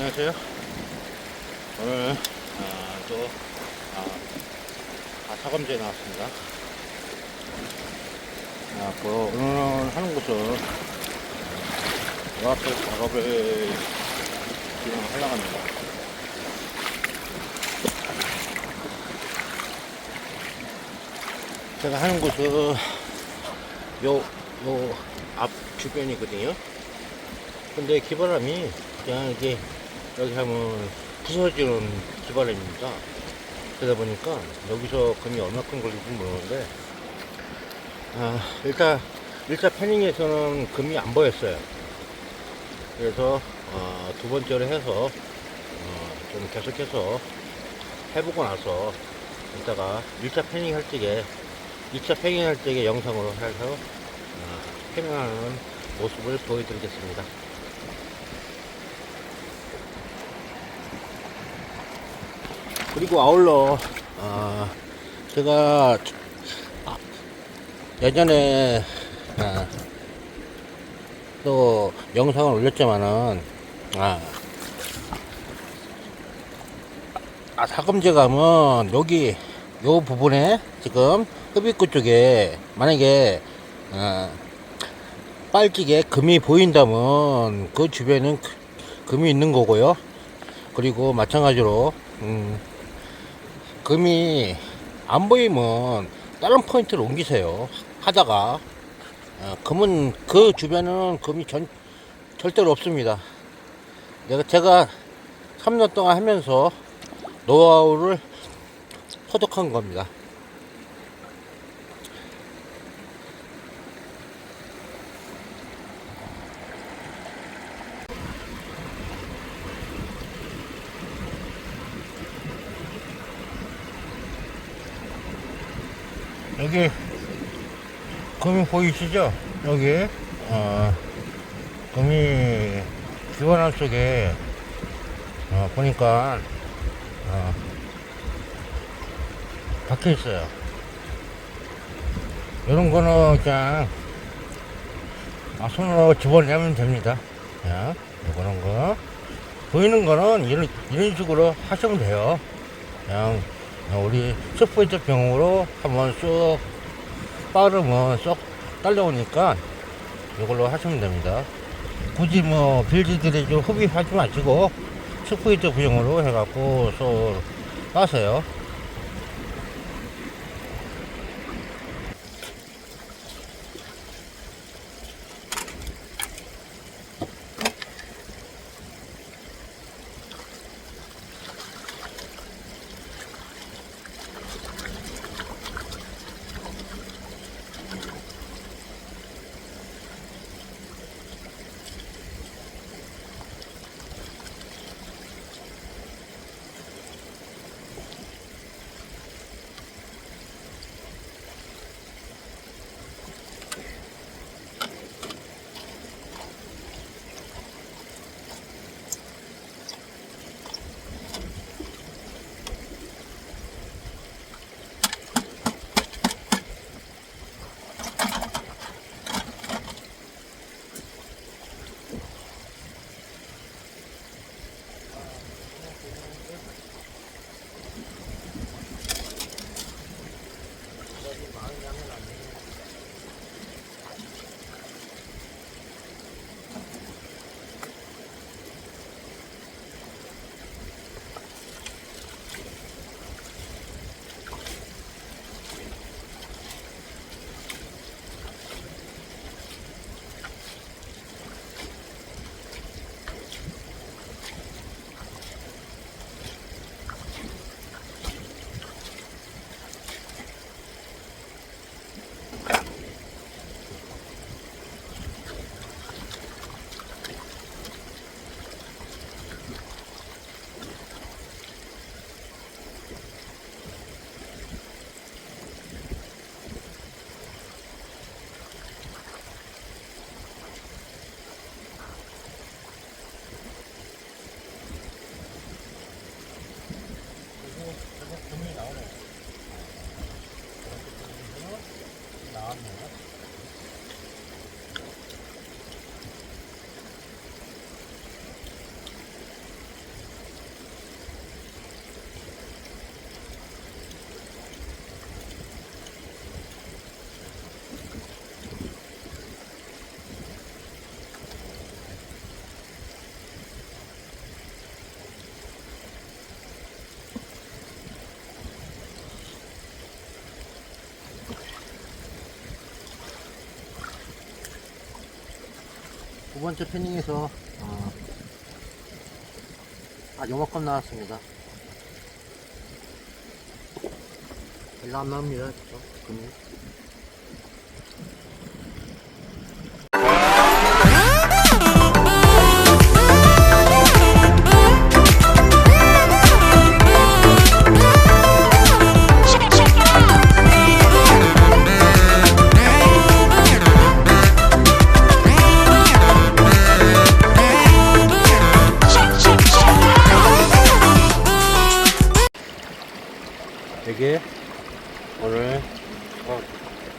안녕하세요. 오늘 아, 또 아, 아, 사검제에 나왔습니다. 아, 그 오늘 하는 곳은 요앞에 작업을 진행하려고 합니다. 제가 하는 곳은 요, 요 앞 주변이거든요. 근데 기바람이 그냥 이게 여기 하면 부서지는 기바람입니다. 그러다 보니까 여기서 금이 얼마큼 걸릴지 모르는데 아, 일단 일차 패닝에서는 금이 안 보였어요. 그래서 어, 두 번째로 해서 어, 좀 계속해서 해보고 나서 이따가 1차 패닝 할 적에 2차 패닝 할 적에 영상으로 해서 어, 패닝하는 모습을 보여드리겠습니다. 그리고 아울러 아, 제가 아, 예전에 아, 또 영상을 올렸지만은 아, 아 사금제 감은 여기 요 부분에 지금 흡입구 쪽에 만약에 아, 빨지게 금이 보인다면 그 주변은 그- 금이 있는 거고요. 그리고 마찬가지로 음, 금이 안 보이면 다른 포인트를 옮기세요. 하다가 어, 금은 그 주변은 금이 전, 절대로 없습니다. 내가 제가 3년 동안 하면서 노하우를 소독한 겁니다. 여기 금이 보이시죠? 여기 어, 금이 기관함 속에 어, 보니까 어, 박혀 있어요. 이런 거는 그냥 아, 손으로 집어내면 됩니다. 자, 이런 거 보이는 거는 이런 이런 식으로 하시면 돼요. 그냥 우리 스포이트 병으로 한번 쑥 빠르면 쏙 딸려오니까 이걸로 하시면 됩니다. 굳이 뭐 빌드들이 좀 흡입하지 마시고 스포이트 병으로 해갖고 쏙 빠세요. 두 번째 패닝에서 어, 아 요만큼 나왔습니다. 나옵니다. 그죠? 금이.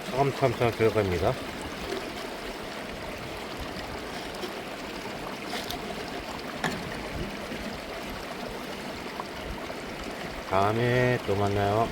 사감 탐사 결과입니다. 다음에 또 만나요.